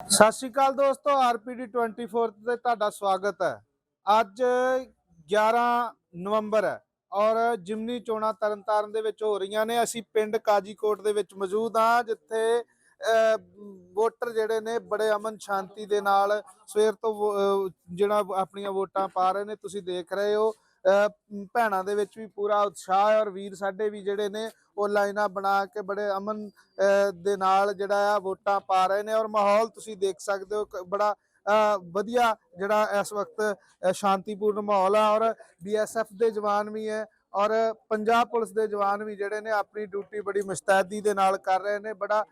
ਸਤਿ ਸ਼੍ਰੀ ਅਕਾਲ ਦੋਸਤੋ, ਆਰਪੀਡੀ 24 ਤੇ ਤੁਹਾਡਾ ਸਵਾਗਤ ਹੈ। ਅੱਜ 11 ਨਵੰਬਰ ਹੈ ਔਰ ਜਿਮਨੀ ਚੋਣਾਂ ਤਰਨਤਾਰਨ ਦੇ ਵਿੱਚ ਹੋ ਰਹੀਆਂ ਨੇ। ਅਸੀਂ ਪਿੰਡ ਕਾਜੀਕੋਟ ਦੇ ਵਿੱਚ ਮੌਜੂਦ ਹਾਂ, ਜਿੱਥੇ ਵੋਟਰ ਜਿਹੜੇ ਨੇ ਬੜੇ ਅਮਨ ਸ਼ਾਂਤੀ ਦੇ ਨਾਲ ਸਵੇਰ ਤੋਂ ਜਿਹੜਾ ਆਪਣੀਆਂ ਵੋਟਾਂ ਪਾ ਰਹੇ ਨੇ, ਤੁਸੀਂ ਦੇਖ ਰਹੇ ਹੋ। ਭੈਣਾਂ ਦੇ ਵਿੱਚ ਵੀ ਪੂਰਾ ਉਤਸ਼ਾਹ ਹੈ ਔਰ ਵੀਰ ਸਾਡੇ ਵੀ ਜਿਹੜੇ ਨੇ ਉਹ ਲਾਈਨਾਂ ਬਣਾ ਕੇ ਬੜੇ ਅਮਨ ਦੇ ਨਾਲ ਜਿਹੜਾ ਆ ਵੋਟਾਂ ਪਾ ਰਹੇ ਨੇ ਔਰ ਮਾਹੌਲ ਤੁਸੀਂ ਦੇਖ ਸਕਦੇ ਹੋ ਬੜਾ ਵਧੀਆ ਜਿਹੜਾ ਇਸ ਵਕਤ ਸ਼ਾਂਤੀਪੂਰਨ ਮਾਹੌਲ ਆ ਔਰ ਬੀਐਸਐਫ ਦੇ ਜਵਾਨ ਵੀ ਹੈ ਔਰ ਪੰਜਾਬ ਪੁਲਿਸ ਦੇ ਜਵਾਨ ਵੀ ਜਿਹੜੇ ਨੇ ਆਪਣੀ ਡਿਊਟੀ ਬੜੀ ਮੁਸਤੈਦੀ ਦੇ ਨਾਲ ਕਰ ਰਹੇ ਨੇ, ਬੜਾ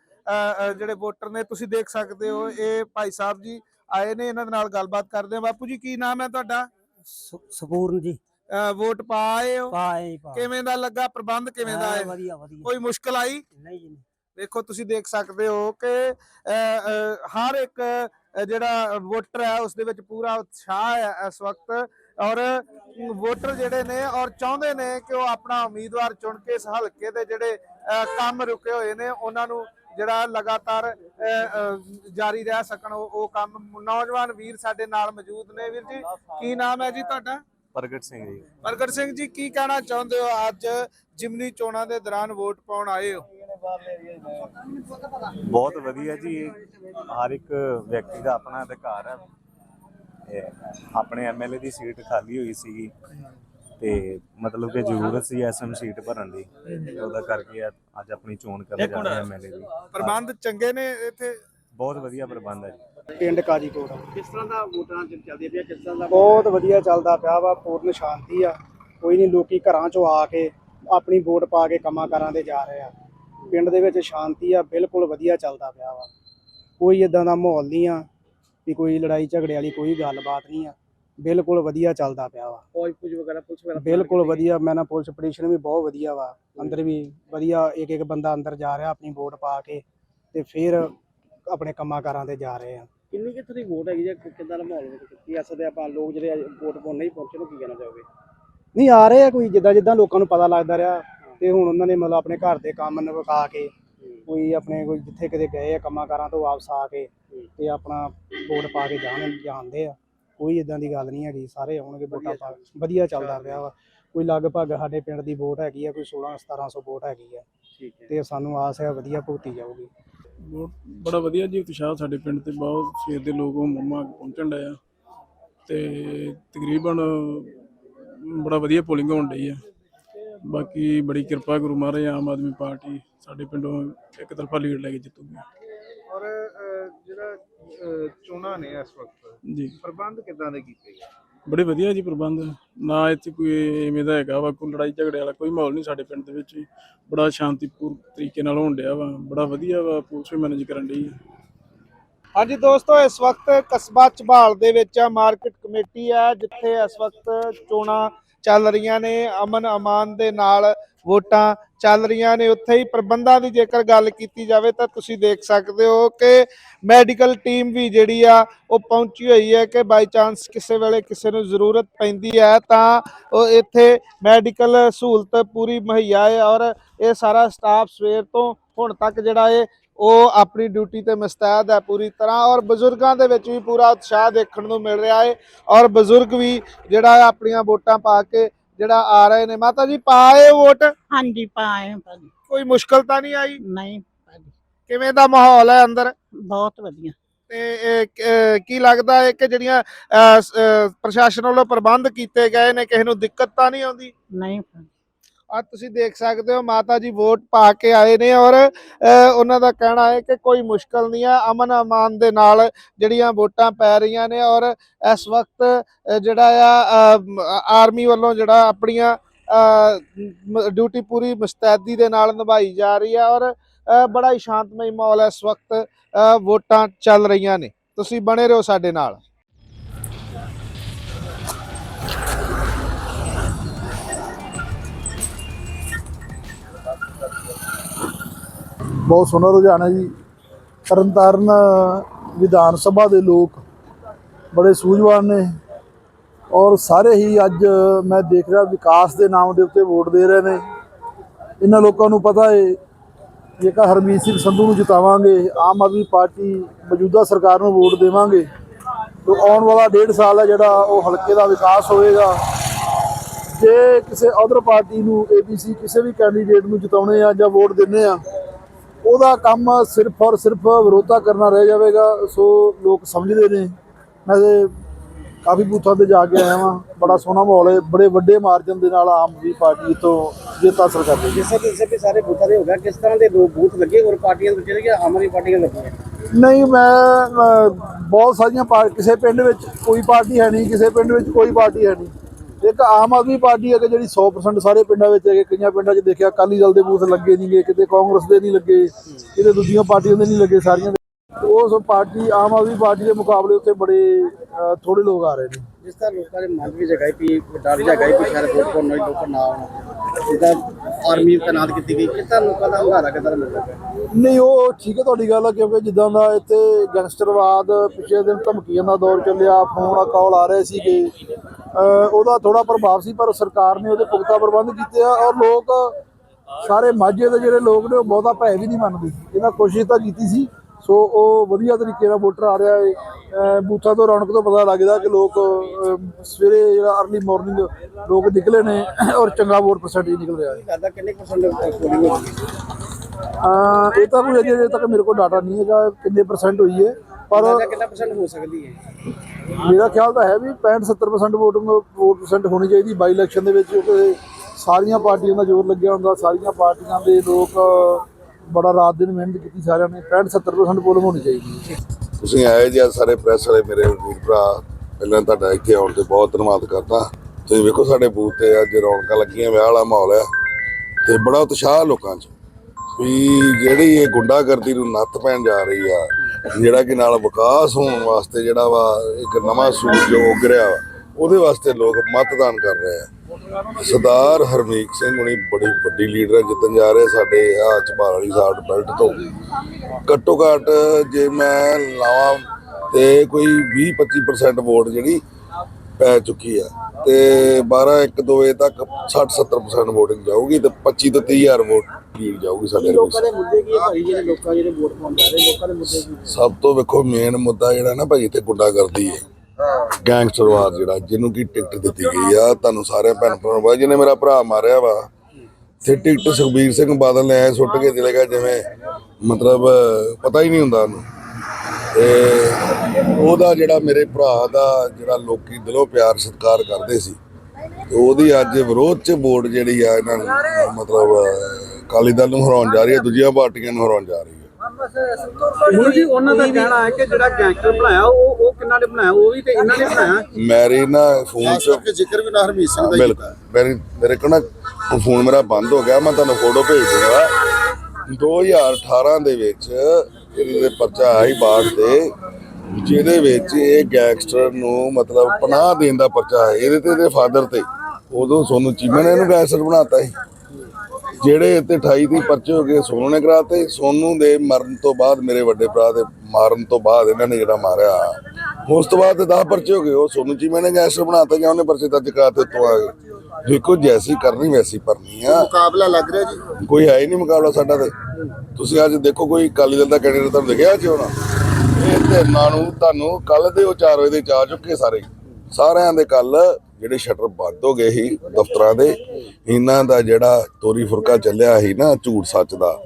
ਜਿਹੜੇ ਵੋਟਰ ਨੇ ਤੁਸੀਂ ਦੇਖ ਸਕਦੇ ਹੋ, ਇਹ ਭਾਈ ਸਾਹਿਬ ਜੀ ਆਏ ਨੇ, ਇਹਨਾਂ ਦੇ ਨਾਲ ਗੱਲਬਾਤ ਕਰਦੇ ਆ ਬਾਪੂ ਜੀ, ਕੀ ਨਾਮ ਹੈ ਤੁਹਾਡਾ? ਸ- ਸਪੂਰਨ ਜੀ। ਵੋਟ ਪਾ ਆਏ ਹੋ। ਪਾਏ ਪਾ ਕਿਵੇਂ ਦਾ ਲੱਗਾ? ਪ੍ਰਬੰਧ ਕਿਵੇਂ ਦਾ ਹਾਂ, ਵਧੀਆ ਵਧੀਆ। ਕੋਈ ਮੁਸ਼ਕਲ ਆਈ? ਨਹੀਂ ਜੀ। ਦੇਖੋ ਤੁਸੀਂ ਦੇਖ ਸਕਦੇ ਹੋ ਕਿ ਹਰ ਇੱਕ ਜਿਹੜਾ ਵੋਟਰ ਹੈ ਉਸ ਦੇ ਵਿੱਚ ਪੂਰਾ ਉਤਸ਼ਾਹ ਹੈ ਇਸ ਵਕਤ। ਔਰ ਵੋਟਰ ਜਿਹੜੇ ਨੇ ਔਰ ਚਾਹੁੰਦੇ ਨੇ ਕਿ ਉਹ ਆਪਣਾ ਉਮੀਦਵਾਰ ਚੁਣ ਕੇ ਇਸ ਹਲਕੇ ਦੇ ਜਿਹੜੇ ਕੰਮ ਰੁਕੇ ਹੋਏ ਨੇ ਉਹਨਾਂ ਨੂੰ ਜਿਹੜਾ ਲਗਾਤਾਰ ਜਾਰੀ ਰਹਿ ਸਕਣ ਉਹ ਕੰਮ ਨੌਜਵਾਨ ਵੀਰ ਸਾਡੇ ਨਾਲ ਮੌਜੂਦ ਨੇ। ਵੀਰ ਜੀ ਕੀ ਨਾਮ ਹੈ ਜੀ ਤੁਹਾਡਾ? ਪ੍ਰਗਟ ਸਿੰਘ ਜੀ। ਪ੍ਰਗਟ ਸਿੰਘ ਜੀ ਕੀ ਕਹਿਣਾ ਚਾਹੁੰਦੇ ਹੋ? ਅੱਜ ਜਿਮਨੀ ਚੋਣਾਂ ਦੇ ਦੌਰਾਨ ਵੋਟ ਪਾਉਣ ਆਏ ਹੋ। ਬਹੁਤ ਵਧੀਆ ਜੀ। ਹਰ ਇੱਕ ਵਿਅਕਤੀ ਦਾ ਆਪਣਾ ਅਧਿਕਾਰ ਹੈ ਆਪਣੇ ਐਮਐਲਏ ਦੀ ਸੀਟ ਖਾਲੀ ਹੋਈ ਸੀਗੀ। ਤੇ ਮਤਲਬ ਕਿ ਜ਼ਰੂਰਤ ਸੀ ਐਸਐਮ ਸੀਟ ਭਰਨ ਦੀ। ਉਹਦਾ ਕਰਕੇ ਅੱਜ- ਅੱਜ ਆਪਣੀ ਚੋਣ ਕਰਨ ਜਾ ਰਹੇ ਐਮਐਲਏ ਦੀ। ਪ੍ਰਬੰਧ ਚੰਗੇ ਨੇ ਇੱਥੇ? ਬਹੁਤ ਵਧੀਆ ਪ੍ਰਬੰਧ ਹੈ ਜੀ। ਪਿੰਡ ਕਾਜੀਕੋਟ ਕਿਸ ਤਰ੍ਹਾਂ ਦਾ ਵੋਟਾਂ ਚੱਲਦੀ ਪਿਆ ਕਿਸ ਤਰ੍ਹਾਂ ਦਾ ਬਹੁਤ ਵਧੀਆ ਚੱਲਦਾ ਪਿਆ ਵਾ ਪੂਰਨ ਸ਼ਾਂਤੀ ਆ। ਕੋਈ ਨਹੀਂ ਲੋਕੀ ਘਰਾਂ ਚੋਂ ਆ ਕੇ ਆਪਣੀ ਵੋਟ ਪਾ ਕੇ ਕੰਮਾਂ ਕਾਰਾਂ ਦੇ ਜਾ ਰਹੇ ਆ। ਪਿੰਡ ਦੇ ਵਿੱਚ ਸ਼ਾਂਤੀ ਆ ਬਿਲਕੁਲ ਵਧੀਆ ਚੱਲਦਾ ਪਿਆ ਵਾ। ਕੋਈ ਇਦਾਂ ਦਾ ਮਾਹੌਲ ਨਹੀਂ ਆ ਕਿ ਕੋਈ ਲੜਾਈ ਝਗੜੇ ਵਾਲੀ ਕੋਈ ਗੱਲਬਾਤ ਨਹੀਂ ਆ। ਬਿਲਕੁਲ ਵਧੀਆ ਚੱਲਦਾ ਪਿਆ ਵਾ। ਫੌਜ ਫੂਜ ਵਗੈਰਾ ਪੁਲਿਸ ਵਗੈਰਾ ਬਿਲਕੁਲ ਵਧੀਆ ਮੈਂ ਨਾ ਪੁਲਿਸ ਪਟੀਸ਼ਨ ਵੀ ਬਹੁਤ ਵਧੀਆ ਵਾ। ਅੰਦਰ ਵੀ ਵਧੀਆ ਇੱਕ ਇੱਕ ਬੰਦਾ ਅੰਦਰ ਜਾ ਰਿਹਾ ਆਪਣੀ ਵੋਟ ਪਾ ਕੇ ਤੇ ਫਿਰ ਆਪਣੇ ਕੰਮਾਂ ਕਾਰਾਂ ਤੇ ਜਾ ਰਹੇ ਆ। ਕਿੰਨੀ ਕਿੱਥੇ ਦੀ ਵੋਟ ਹੈਗੀ ਜਾਂ ਕਿੱਦਾਂ ਦਾ ਮਾਹੌਲ ਹੈ? ਕੀ ਅਸਦੇ ਆਪਾਂ ਲੋਕ ਜਿਹੜੇ ਅੱਜ ਵੋਟ ਪਾਉਣ ਨਹੀਂ ਪਹੁੰਚੇ ਨੂੰ ਕੀ ਕਹਿਣਾ ਚਾਹੋਗੇ? ਨਹੀਂ ਆ ਰਹੇ ਆ ਕੋਈ ਜਿੱਦਾਂ ਜਿੱਦਾਂ ਲੋਕਾਂ ਨੂੰ ਪਤਾ ਲੱਗਦਾ ਰਿਹਾ ਤੇ ਹੁਣ ਉਹਨਾਂ ਨੇ ਮਤਲਬ ਆਪਣੇ ਘਰ ਦੇ ਕੰਮ ਨਿਭਾ ਕੇ ਕੋਈ ਆਪਣੇ ਕੋਈ ਜਿੱਥੇ ਕਿਤੇ ਗਏ ਆ ਕੰਮਾਂ ਕਾਰਾਂ ਤੋਂ ਵਾਪਸ ਆ ਕੇ ਤੇ ਆਪਣਾ ਵੋਟ ਪਾ ਕੇ ਜਾਣ ਜਾਂਦੇ ਆ। ਕੋਈ ਇਦਾਂ ਦੀ ਗੱਲ ਨਹੀਂ ਹੈਗੀ ਸਾਰੇ ਆਉਣਗੇ ਵੋਟਾਂ ਪਾ ਕੇ। ਵਧੀਆ ਚੱਲਦਾ ਪਿਆ ਵਾ। ਕੋਈ ਲਗਭਗ ਸਾਡੇ ਪਿੰਡ ਦੀ ਵੋਟ ਹੈਗੀ ਆ ਕੋਈ 16 1700 ਵੋਟ ਹੈਗੀ ਆ। ਠੀਕ ਹੈ। ਤੇ ਸਾਨੂੰ ਆਸ ਹੈ ਵਧੀਆ ਭੁਗਤੀ ਜਾਊਗੀ। ਬਹੁਤ ਬੜਾ ਵਧੀਆ ਜੀ ਉਤਸ਼ਾਹ ਸਾਡੇ ਪਿੰਡ ਤੇ ਬਹੁਤ ਸਵੇਰ ਦੇ ਲੋਕ ਮੰਮਾ ਪਹੁੰਚਣ ਡਏ ਆ ਤੇ ਤਕਰੀਬਨ ਬੜਾ ਵਧੀਆ ਪੋਲਿੰਗ ਹੋਣ ਡਈ ਆ। ਬਾਕੀ ਬੜੀ ਕਿਰਪਾ ਗੁਰੂ ਮਹਾਰਾਜ ਆਮ ਆਦਮੀ ਪਾਰਟੀ ਸਾਡੇ ਪਿੰਡੋਂ ਇੱਕ ਤਰਫਾ ਲੀਡ ਲੈ ਕੇ ਜਿੱਤੂਗੀ। ਔਰ ਅਹ, ਜਿਹੜਾ ਅਹ, ਚੋਣਾਂ ਨੇ ਇਸ ਵਕਤ ਜੀ। ਪ੍ਰਬੰਧ ਕਿਦਾਂ ਦੇ ਕੀਤੇ ਗਏ? ਬੜੇ ਵਧੀਆ ਜੀ ਪ੍ਰਬੰਧ ਨਾ। ਇੱਥੇ ਕੋਈ ਐਵੇਂ ਦਾ ਹੈਗਾ ਵਾ, ਕੋਈ ਲੜਾਈ ਝਗੜੇ ਵਾਲਾ, ਕੋਈ ਮਾਹੌਲ ਨਹੀਂ ਸਾਡੇ ਪਿੰਡ ਦੇ ਵਿੱਚ ਬੜਾ ਸ਼ਾਂਤੀਪੂਰਨ ਤਰੀਕੇ ਨਾਲ ਹੋਣ ਡਿਆ ਵਾ, ਬੜਾ ਵਧੀਆ ਵਾ, ਪੁਲਿਸ ਵੀ ਮੈਨੇਜ ਕਰਨ ਡਈ ਆ। ਹਾਂਜੀ ਦੋਸਤੋ, ਇਸ ਵਕਤ ਕਸਬਾ ਚਬਾਲ ਦੇ ਵਿੱਚ ਮਾਰਕੀਟ ਕਮੇਟੀ ਆ, ਜਿੱਥੇ ਇਸ ਵਕਤ ਚੋਣਾਂ ਚੱਲ ਰਹੀਆਂ ਨੇ, ਅਮਨ ਅਮਾਨ ਦੇ ਨਾਲ ਵੋਟਾਂ ਚੱਲ ਰਹੀਆਂ ਨੇ। ਉੱਥੇ ਹੀ ਪ੍ਰਬੰਧਾਂ ਦੀ ਜੇਕਰ ਗੱਲ ਕੀਤੀ ਜਾਵੇ ਤਾਂ ਤੁਸੀਂ ਦੇਖ ਸਕਦੇ ਹੋ ਕਿ ਮੈਡੀਕਲ ਟੀਮ ਵੀ ਜਿਹੜੀ ਆ, ਉਹ ਪਹੁੰਚੀ ਹੋਈ ਹੈ ਕਿ ਬਾਈ ਚਾਂਸ ਕਿਸੇ ਵੇਲੇ ਕਿਸੇ ਨੂੰ ਜ਼ਰੂਰਤ ਪੈਂਦੀ ਹੈ। ਤਾਂ ਉਹ ਇੱਥੇ ਮੈਡੀਕਲ ਸਹੂਲਤ ਪੂਰੀ ਮੁਹੱਈਆ ਹੈ ਔਰ ਇਹ ਸਾਰਾ ਸਟਾਫ ਸਵੇਰ ਤੋਂ ਹੁਣ ਤੱਕ ਜਿਹੜਾ ਹੈ ਉਹ ਆਪਣੀ ਡਿਊਟੀ ਤੇ ਮੁਸਤੈਦ ਹੈ ਪੂਰੀ ਤਰ੍ਹਾਂ ਔਰ ਬਜ਼ੁਰਗਾਂ ਦੇ ਵਿੱਚ ਵੀ ਪੂਰਾ ਉਤਸ਼ਾਹ ਦੇਖਣ ਨੂੰ ਮਿਲ ਰਿਹਾ ਹੈ ਔਰ ਬਜ਼ੁਰਗ ਵੀ ਜਿਹੜਾ ਆਪਣੀਆਂ ਵੋਟਾਂ ਪਾ ਕੇ ਜਿਹੜਾ ਆ ਰਹੇ ਨੇ। ਮਾਤਾ ਜੀ ਪਾਏ ਵੋਟ? ਹਾਂਜੀ ਪਾਏ ਭਾਜੀ। ਕੋਈ ਮੁਸ਼ਕਲ ਤਾਂ ਨਹੀਂ ਆਈ? ਨਹੀਂ ਭਾਜੀ। ਕਿਵੇਂ ਦਾ ਮਾਹੌਲ ਹੈ ਅੰਦਰ? ਬਹੁਤ ਵਧੀਆ। ਤੇ ਕ- ਲੱਗਦਾ ਹੈ ਕਿ ਜਿਹੜੀਆਂ ਪ੍ਰਸ਼ਾਸਨ ਵੱਲੋਂ ਪ੍ਰਬੰਧ ਕੀਤੇ ਗਏ ਨੇ ਕਿਸੇ ਨੂੰ ਦਿੱਕਤ ਤਾਂ ਨਹੀਂ ਆਉਂਦੀ? ਨਹੀਂ ਭਾਜੀ। ਆ ਤੁਸੀਂ ਦੇਖ ਸਕਦੇ ਹੋ, ਮਾਤਾ ਜੀ ਵੋਟ ਪਾ ਕੇ ਆਏ ਨੇ ਔਰ ਉਹਨਾਂ ਦਾ ਕਹਿਣਾ ਹੈ ਕਿ ਕੋਈ ਮੁਸ਼ਕਲ ਨਹੀਂ ਆ, ਅਮਨ ਅਮਾਨ ਦੇ ਨਾਲ ਜਿਹੜੀਆਂ ਵੋਟਾਂ ਪੈ ਰਹੀਆਂ ਨੇ ਔਰ ਇਸ ਵਕਤ ਜਿਹੜਾ ਆ ਆਰਮੀ ਵੱਲੋਂ ਜਿਹੜਾ ਆਪਣੀਆਂ ਡਿਊਟੀ ਪੂਰੀ ਮੁਸਤੈਦੀ ਦੇ ਨਾਲ ਨਿਭਾਈ ਜਾ ਰਹੀ ਹੈ ਔਰ ਬੜਾ ਹੀ ਸ਼ਾਂਤਮਈ ਮਾਹੌਲ ਇਸ ਵਕਤ ਵੋਟਾਂ ਚੱਲ ਰਹੀਆਂ ਨੇ। ਤੁਸੀਂ ਬਣੇ ਰਹੋ ਸਾਡੇ ਨਾਲ। ਬਹੁਤ ਸੋਹਣਾ ਰੁਝਾਨ ਹੈ ਜੀ। ਤਰਨਤਾਰਨ ਵਿਧਾਨ ਸਭਾ ਦੇ ਲੋਕ ਬੜੇ ਸੂਝਵਾਨ ਨੇ ਔਰ ਸਾਰੇ ਹੀ ਅੱਜ ਮੈਂ ਦੇਖ ਰਿਹਾ ਵਿਕਾਸ ਦੇ ਨਾਮ ਦੇ ਉੱਤੇ ਵੋਟ ਦੇ ਰਹੇ ਨੇ। ਇਹਨਾਂ ਲੋਕਾਂ ਨੂੰ ਪਤਾ ਹੈ, ਜੇਕਰ ਹਰਮੀਤ ਸਿੰਘ ਸੰਧੂ ਨੂੰ ਜਿਤਾਵਾਂਗੇ, ਆਮ ਆਦਮੀ ਪਾਰਟੀ ਮੌਜੂਦਾ ਸਰਕਾਰ ਨੂੰ ਵੋਟ ਦੇਵਾਂਗੇ, ਤਾਂ ਆਉਣ ਵਾਲਾ ਡੇਢ ਸਾਲ ਹੈ ਜਿਹੜਾ ਉਹ ਹਲਕੇ ਦਾ ਵਿਕਾਸ ਹੋਏਗਾ ਜੇ ਕਿਸੇ ਅਦਰ ਪਾਰਟੀ ਨੂੰ ਏਬੀਸੀ ਕਿਸੇ ਵੀ ਕੈਂਡੀਡੇਟ ਨੂੰ ਜਿਤਾਉਣੇ ਆ ਜਾਂ ਵੋਟ ਦਿੰਨੇ ਆ ਉਹਦਾ ਕੰਮ ਸਿਰਫ ਔਰ ਸਿਰਫ ਵਿਰੋਧਤਾ ਕਰਨਾ ਰਹਿ ਜਾਵੇਗਾ ਸੋ ਲੋਕ ਸਮਝਦੇ ਨੇ। ਮੈਂ ਤੇ ਕਾਫੀ ਬੂਥਾਂ ਤੇ ਜਾ ਕੇ ਆਇਆ ਵਾਂ। ਬੜਾ ਸੋਹਣਾ ਮਾਹੌਲ ਹੈ। ਬੜੇ ਵੱਡੇ ਮਾਰਜਨ ਦੇ ਨਾਲ ਆਮ ਆਦਮੀ ਪਾਰਟੀ ਤੋਂ ਜਿੱਤ ਹਾਸਲ ਕਰਦੀ ਹੈ। ਜਿਸ ਵੀ ਸਾਰੇ ਬੂਥਾਂ ਦੇ ਹੋ ਗਿਆ ਕਿਸ ਤਰ੍ਹਾਂ ਦੇ ਲੋਕ ਬੂਥ ਲੱਗੇ? ਹੋਰ ਪਾਰਟੀਆਂ ਦੇ ਜਿਹੜੇ ਕਿ ਆਮ ਆਦਮੀ ਪਾਰਟੀਆਂ ਦੇ ਲੱਗੇ। ਨਹੀਂ ਮੈਂ ਬਹੁਤ ਸਾਰੀਆਂ ਕਿਸੇ ਪਿੰਡ ਵਿੱਚ ਕੋਈ ਪਾਰਟੀ ਹੈ ਨਹੀਂ ਕਿਸੇ ਪਿੰਡ ਵਿੱਚ ਕੋਈ ਪਾਰਟੀ ਹੈ ਨਹੀਂ। ਇੱਕ ਆਮ ਆਦਮੀ ਪਾਰਟੀ ਹੈ ਕਿ ਜਿਹੜੀ 100% ਸਾਰੇ ਪਿੰਡਾਂ ਵਿੱਚ ਹੈਗੇ, ਕਈਆਂ ਪਿੰਡਾਂ 'ਚ ਦੇਖਿਆ ਅਕਾਲੀ ਦਲ ਦੇ ਬੂਥ ਲੱਗੇ ਨਹੀਂਗੇ ਕਿਤੇ ਕਾਂਗਰਸ ਦੇ ਨਹੀਂ ਲੱਗੇ, ਕਿਤੇ ਦੂਜੀਆਂ ਪਾਰਟੀਆਂ ਦੇ ਨਹੀਂ ਲੱਗੇ, ਸਾਰੀਆਂ ਦੇ ਉਸ ਪਾਰਟੀ ਆਮ ਆਦਮੀ ਪਾਰਟੀ ਦੇ ਮੁਕਾਬਲੇ ਉੱਤੇ ਬੜੇ ਥੋੜੇ ਲੋਕ ਆ ਰਹੇ ਨੇ। ਜਿਸ ਤਰ੍ਹਾਂ ਲੋਕਾਂ ਦੇ ਮਨ ਵਿੱਚ ਜਗਾਈ ਵੀ ਡਰ ਜਗਾਈ ਵੀ ਸ਼ਾਇਦ ਵੋਟ ਪਾਉਣ ਨਾਲ ਲੋਕ ਨਾ ਆਉਣ ਜਿੱਦਾਂ ਆਰਮੀ ਤੈਨਾਤ ਕੀਤੀ ਗਈ ਤਰ੍ਹਾਂ ਲੋਕਾਂ ਦਾ ਹੰਗਾਰਾ ਕਿਦਾਂ ਮਿਲਦਾ? ਨਹੀਂ ਉਹ ਠੀਕ ਹੈ ਤੁਹਾਡੀ ਗੱਲ ਕਿਉਂਕਿ ਜਿੱਦਾਂ ਦਾ ਇੱਥੇ ਗੈਂਗਸਟਰਵਾਦ ਪਿਛਲੇ ਦਿਨ ਧਮਕੀਆਂ ਦਾ ਦੌਰ ਚੱਲਿਆ ਫੋਨ ਕਾਲ ਆ ਰਹੇ ਸੀਗੇ। ਉਹਦਾ ਥੋੜਾ ਪ੍ਰਭਾਵ ਸੀ ਪਰ ਸਰਕਾਰ ਨੇ ਉਹਦੇ ਪੁਖਤਾ ਪ੍ਰਬੰਧ ਕੀਤੇ ਆ ਔਰ ਲੋਕ ਸਾਰੇ ਮਾਝੇ ਦੇ ਜਿਹੜੇ ਲੋਕ ਨੇ ਉਹ ਬਹੁਤਾ ਭੈ ਵੀ ਨਹੀਂ ਮੰਨਦੇ। ਇਹਨਾਂ ਕੋਸ਼ਿਸ਼ ਤਾਂ ਕੀਤੀ ਸੀ ਸੋ ਉਹ ਵਧੀਆ ਤਰੀਕੇ ਨਾਲ ਵੋਟਰ ਆ ਰਿਹਾ ਹੈ ਬੂਥਾਂ ਤੋਂ ਰੌਣਕ ਤੋਂ ਪਤਾ ਲੱਗਦਾ ਕਿ ਲੋਕ ਸਵੇਰੇ ਜਿਹੜਾ ਅਰਲੀ ਮਾਰਨਿੰਗ ਲੋਕ ਨਿਕਲੇ ਨੇ ਔਰ ਚੰਗਾ ਵੋਟ ਪਰਸੈਂਟੇਜ ਨਿਕਲ ਰਿਹਾ ਹੈ ਕਰਦਾ ਕਿੰਨੇ ਪਰਸੈਂਟ ਪੋਲਿੰਗ ਹੋ ਗਈ? ਅਹ ਇਹ ਤਾਂ ਕੋਈ ਅਜੇ ਤੱਕ ਮੇਰੇ ਕੋਲ ਡਾਟਾ ਨਹੀਂ ਹੈਗਾ ਕਿੰਨੇ ਪਰਸੈਂਟ ਹੋਈ ਹੈ ਪਰ ਕਿੰਨਾ ਪਰਸੈਂਟ ਹੋ ਸਕਦੀ ਹੈ ਮੇਰਾ ਖਿਆਲ ਤਾਂ ਹੈ ਵੀ 65 70% ਵੋਟਿੰਗ ਵੋਟ ਪਰਸੈਂਟ ਹੋਣੀ ਚਾਹੀਦੀ ਬਾਈ ਇਲੈਕਸ਼ਨ ਦੇ ਵਿੱਚ ਕਿਉਂਕਿ ਸਾਰੀਆਂ ਪਾਰਟੀਆਂ ਦਾ ਜ਼ੋਰ ਲੱਗਿਆ ਹੁੰਦਾ ਸਾਰੀਆਂ ਪਾਰਟੀਆਂ ਦੇ ਲੋਕ ਬੜਾ ਰਾਤ ਦਿਨ ਮਿਹਨਤ ਕੀਤੀ ਸਾਰਿਆਂ ਨੇ 65 70% ਪੋਲਿੰਗ ਹੋਣੀ ਚਾਹੀਦੀ ਹੈ। ਤੁਸੀਂ ਆਏ ਜੀ ਅੱਜ ਸਾਰੇ ਪ੍ਰੈਸ ਵਾਲੇ ਮੇਰੇ ਵੀਰ ਭਰਾ, ਪਹਿਲਾਂ ਤੁਹਾਡਾ ਇੱਥੇ ਆਉਣ ਤੇ ਬਹੁਤ ਧੰਨਵਾਦ ਕਰਦਾ। ਤੁਸੀਂ ਵੇਖੋ ਸਾਡੇ ਬੂਥ ਤੇ ਅੱਜ ਰੌਣਕਾਂ ਲੱਗੀਆਂ, ਵਿਆਹ ਵਾਲਾ ਮਾਹੌਲ ਆ ਤੇ ਬੜਾ ਉਤਸ਼ਾਹ ਲੋਕਾਂ 'ਚ ਵੀ ਜਿਹੜੀ ਇਹ ਗੁੰਡਾਗਰਦੀ ਨੂੰ ਨੱਥ ਪੈਣ ਜਾ ਰਹੀ ਆ, ਜਿਹੜਾ ਕਿ ਨਾਲ ਵਿਕਾਸ ਹੋਣ ਵਾਸਤੇ ਜਿਹੜਾ ਵਾ ਇੱਕ ਨਵਾਂ ਸੂਰਜ ਉੱਗ ਰਿਹਾ ਵਾ, ਉਹਦੇ ਵਾਸਤੇ ਲੋਕ ਮਤਦਾਨ ਕਰ ਰਹੇ ਆ। ਸਰਦਾਰ ਹਰਮੀਤ ਸਿੰਘ ਹੁਣੀ ਬੜੀ ਵੱਡੀ ਲੀਡਰ ਜਿੱਤਣ ਜਾ ਰਹੇ ਸਾਡੇ ਆ ਝਬਾਲ ਵਾਲੀ ਸਾਈਡ ਬੈਲਟ ਤੋਂ। ਘੱਟੋ ਘੱਟ ਜੇ ਮੈਂ ਲਾਵਾਂ ਤੇ ਕੋਈ 20-25% ਵੋਟ ਜਿਹੜੀ ਪੈ ਚੁੱਕੀ ਆ ਤੇ 12 1 2 ਵਜੇ ਤੱਕ 60-70% VOTING ਜਾਊਗੀ ਤੇ 25 ਤੋਂ 30000 ਵੋਟ ਲੀਡ ਜਾਊਗੀ ਸਾਡੇ ਲੋਕਾਂ ਦੇ ਮੁੱਦੇ ਕੀ ਹੈ ਭਾਈ? ਜਿਹੜੇ ਲੋਕਾਂ ਜਿਹੜੇ ਵੋਟ ਪਾਉਣ ਜਾ ਰਹੇ ਲੋਕਾਂ ਦੇ ਮੁੱਦੇ ਕੀ ਸਭ ਤੋਂ ਵੇਖੋ ਮੇਨ ਮੁੱਦਾ ਜਿਹੜਾ ਨਾ ਭਾਈ ਇੱਥੇ ਗੁੰਡਾਗਰਦੀ ਹੈ। ਗੈਂਗਸਟਰਵਾਦ ਜਿਹੜਾ, ਜਿਹਨੂੰ ਕੀ ਟਿਕਟ ਦਿੱਤੀ ਗਈ ਆ, ਤੁਹਾਨੂੰ ਸਾਰੇ ਭੈਣ ਭਰਾ ਨੂੰ ਜਿਹਨੇ ਮੇਰਾ ਭਰਾ ਮਾਰਿਆ ਵਾ, ਤੇ ਟਿਕਟ ਸੁਖਬੀਰ ਸਿੰਘ ਬਾਦਲ ਨੇ ਐ ਸੁੱਟ ਕੇ ਚਲੇ ਗਿਆ ਜਿਵੇਂ ਮਤਲਬ, ਪਤਾ ਹੀ ਨਹੀਂ ਹੁੰਦਾ ਉਹਨੂੰ। ਤੇ ਉਹਦਾ ਜਿਹੜਾ ਮੇਰੇ ਭਰਾ ਦਾ ਜਿਹੜਾ ਲੋਕੀ ਦਿਲੋਂ ਪਿਆਰ, ਸਤਿਕਾਰ ਕਰਦੇ ਸੀ, ਤੇ ਉਹਦੀ ਅੱਜ ਵਿਰੋਧ ਚ ਵੋਟ ਜਿਹੜੀ ਆ, ਇਹਨਾਂ ਨੂੰ ਮਤਲਬ ਅਕਾਲੀ ਦਲ ਨੂੰ ਹਰਾਉਣ ਜਾ ਰਹੀ ਹੈ, ਦੂਜੀਆਂ ਪਾਰਟੀਆਂ ਨੂੰ ਹਰਾਉਣ ਜਾ ਰਹੀ ਹੈ। ਹੁਣ ਜੀ ਉਹਨਾਂ ਦਾ ਕਹਿਣਾ ਹੈ ਕਿ ਜਿਹੜਾ ਗੈਂਗਸਟਰ ਬਣਾਇਆ ਉਹ ਉਹ ਕਿੰਨਾ ਨੇ ਬਣਾਇਆ? ਉਹ ਵੀ ਤੇ ਇਹਨਾਂ ਨੇ ਬਣਾਇਆ? ਮੇਰੀ ਨਾ ਫੋਨ ਚ ਕਿ ਜ਼ਿਕਰ ਵੀ ਨਾ ਹਰਮੀਤ ਸਿੰਘ ਦਾ ਹੀ ਬਿਲਕੁਲ। ਮੇਰੀ ਮੇਰੇ ਕੋਲ ਨਾ ਫੋਨ ਮੇਰਾ ਬੰਦ ਹੋ ਗਿਆ ਮੈਂ ਤੁਹਾਨੂੰ ਫੋਟੋ ਭੇਜ ਦੂੰਗਾ 2018 ਦੇ ਵਿੱਚ ਇਹਦੇ ਪਰਚਾ ਆਇਆ ਸੀ ਬਾੜ ਤੇ ਜਿਹਦੇ ਵਿੱਚ ਇਹ ਗੈਂਗਸਟਰ ਨੂੰ ਮਤਲਬ ਪਨਾਹ ਦੇਣ ਦਾ ਪਰਚਾ ਹੈ ਇਹਦੇ ਤੇ ਇਹਦੇ ਫਾਦਰ ਤੇ। ਉਦੋਂ ਸੋਨੂ ਚੀਮੇ ਨੇ ਇਹਨੂੰ ਗੈਂਗਸਟਰ ਬਣਾਤਾ ਸੀ। ਜਿਹੜੇ ਇੱਥੇ 28 ਦੀ ਪਰਚੇ ਹੋ ਗਏ ਸੋਨੂ ਨੇ ਕਰਾਤੇ ਸੋਨੂ ਦੇ ਮਰਨ ਤੋਂ ਬਾਅਦ ਮੇਰੇ ਵੱਡੇ ਭਰਾ ਦੇ ਮਾਰਨ ਤੋਂ ਬਾਅਦ ਇਹਨਾਂ ਨੇ ਜਿਹੜਾ ਮਾਰਿਆ। ਉਸ ਤੋਂ ਬਾਅਦ 10 ਪਰਚੇ ਹੋ ਗਏ ਉਹ ਸੋਨੂ ਚੀਮੇ ਨੇ ਗੈਂਗਸਟਰ ਬਣਾਤਾ ਜਾਂ ਉਹਨੇ ਪਰਚੇ ਦਰਜ ਕਰਾਤੇ ਉੱਤੋਂ ਆ ਗਏ। ਦੇਖੋ ਜੈਸੀ ਕਰਨੀ ਵੈਸੀ ਭਰਨੀ ਆ। ਮੁਕਾਬਲਾ ਲੱਗ ਰਿਹਾ ਜੀ? ਕੋਈ ਹੈ ਹੀ ਨਹੀਂ ਮੁਕਾਬਲਾ ਸਾਡਾ ਤੇ। ਤੁਸੀਂ ਅੱਜ ਦੇਖੋ ਕੋਈ ਅਕਾਲੀ ਦਲ ਦਾ ਕੈਂਡੀਡੇਟ ਤੁਹਾਨੂੰ ਦਿਖਿਆ ਅੱਜ ਹੋਣਾ? ਇਹ ਤੇ ਨੂੰ ਤੁਹਾਨੂੰ ਕੱਲ ਦੇ ਉਹ 4 ਵਜੇ ਦੇ ਚ ਆ ਚੁੱਕੇ ਸਾਰੇ। ਸਾਰਿਆਂ ਦੇ ਕੱਲ ਜਿਹੜੇ ਸ਼ਟਰ ਬੰਦ ਹੋ ਗਏ ਸੀ ਦਫ਼ਤਰਾਂ ਦੇ ਇਹਨਾਂ ਦਾ ਜਿਹੜਾ ਤੋਰੀ ਫੁਰਕਾ ਚੱਲਿਆ ਸੀ ਨਾ ਝੂਠ ਸੱਚ ਦਾ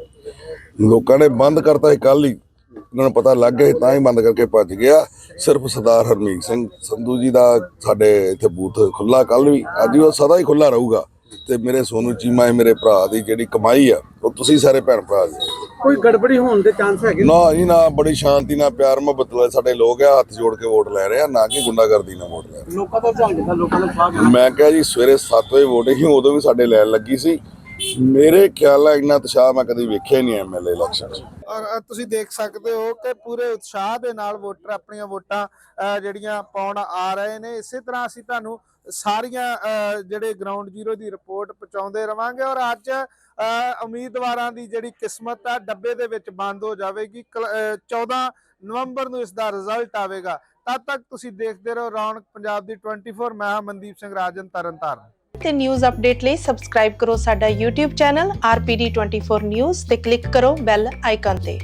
ਲੋਕਾਂ ਨੇ ਬੰਦ ਕਰਤਾ ਸੀ ਕੱਲ ਹੀ। ਇਹਨਾਂ ਨੂੰ ਪਤਾ ਲੱਗ ਗਿਆ ਸੀ, ਤਾਂ ਹੀ ਬੰਦ ਕਰਕੇ ਭੱਜ ਗਿਆ। ਸਿਰਫ ਸਰਦਾਰ ਹਰਮੀਤ ਸਿੰਘ ਸੰਧੂ ਜੀ ਦਾ ਸਾਡੇ ਇੱਥੇ ਬੂਥ ਖੁੱਲਾ ਕੱਲ ਵੀ ਅੱਜ ਵੀ ਉਹ ਸਦਾ ਹੀ ਖੁੱਲਾ ਰਹੂਗਾ। ਤੇ ਮੇਰੇ ਸੋਨੂ ਚੀਮਾ ਹੈ ਮੇਰੇ ਭਰਾ ਦੀ ਜਿਹੜੀ ਕਮਾਈ ਆ ਉਹ ਤੁਸੀਂ ਸਾਰੇ ਭੈਣ ਭਰਾ ਜੀ ਕੋਈ ਗੜਬੜੀ ਹੋਣ ਦੇ ਚਾਂਸ ਹੈਗੇ? ਨਾ ਜੀ ਨਾ ਬੜੀ ਸ਼ਾਂਤੀ ਨਾਲ ਪਿਆਰ ਮੁਹੱਬਤ ਨਾਲ ਸਾਡੇ ਲੋਕ ਆ ਹੱਥ ਜੋੜ ਕੇ ਵੋਟ ਲੈ ਰਹੇ ਆ ਨਾ ਕਿ ਗੁੰਡਾਗਰਦੀ ਨਾਲ ਵੋਟ ਲੈ ਰਹੇ ਲੋਕਾਂ ਦਾ ਝਾਂਜ ਦਾ ਲੋਕਾਂ ਦਾ ਸਾਹ ਆ। ਮੈਂ ਕਿਹਾ ਜੀ ਸਵੇਰੇ 7 ਵਜੇ ਵੋਟ ਸੀ ਉਦੋਂ ਵੀ ਸਾਡੇ ਲੈਣ ਲੱਗੀ ਸੀ। ਮੇਰੇ ਖਿਆਲ ਨਾਲ ਇੰਨਾ ਉਤਸ਼ਾਹ ਮੈਂ ਕਦੀ ਵੇਖਿਆ ਹੀ ਨਹੀਂ ਐਮਐਲਏ ਇਲੈਕਸ਼ਨ 'ਚ। ਔਰ ਤੁਸੀਂ ਦੇਖ ਸਕਦੇ ਹੋ ਕਿ ਪੂਰੇ ਉਤਸ਼ਾਹ ਦੇ ਨਾਲ ਵੋਟਰ ਆਪਣੀਆਂ ਵੋਟਾਂ ਜਿਹੜੀਆਂ ਪਾਉਣ ਆ ਰਹੇ ਨੇ ਇਸੇ ਤਰ੍ਹਾਂ ਅਸੀਂ ਤੁਹਾਨੂੰ ਸਾਰੀਆਂ ਜਿਹੜੇ ਗਰਾਊਂਡ ਜ਼ੀਰੋ ਦੀ ਰਿਪੋਰਟ ਪਹੁੰਚਾਉਂਦੇ ਰਵਾਂਗੇ ਔਰ ਅੱਜ ਉਮੀਦਵਾਰਾਂ ਦੀ ਜਿਹੜੀ ਕਿਸਮਤ ਆ, ਡੱਬੇ ਦੇ ਵਿੱਚ ਬੰਦ ਹੋ ਜਾਵੇਗੀ। 14 ਨਵੰਬਰ ਨੂੰ ਇਸ ਦਾ ਰਿਜ਼ਲਟ ਆਵੇਗਾ। ਤਦ ਤੱਕ ਤੁਸੀਂ ਦੇਖਦੇ ਰਹੋ ਰੌਣਕ ਪੰਜਾਬ ਦੀ 24 ਮੈਂ ਮਨਦੀਪ ਸਿੰਘ ਰਾਜਨ, ਤਰਨਤਾਰਨ। ਤੇ ਨਿਊਜ਼ ਅਪਡੇਟ ਲਈ ਸਬਸਕ੍ਰਾਈਬ ਕਰੋ ਸਾਡਾ YouTube ਚੈਨਲ RPD24 News ਤੇ ਕਲਿੱਕ ਕਰੋ ਬੈਲ ਆਈਕਨ ਤੇ।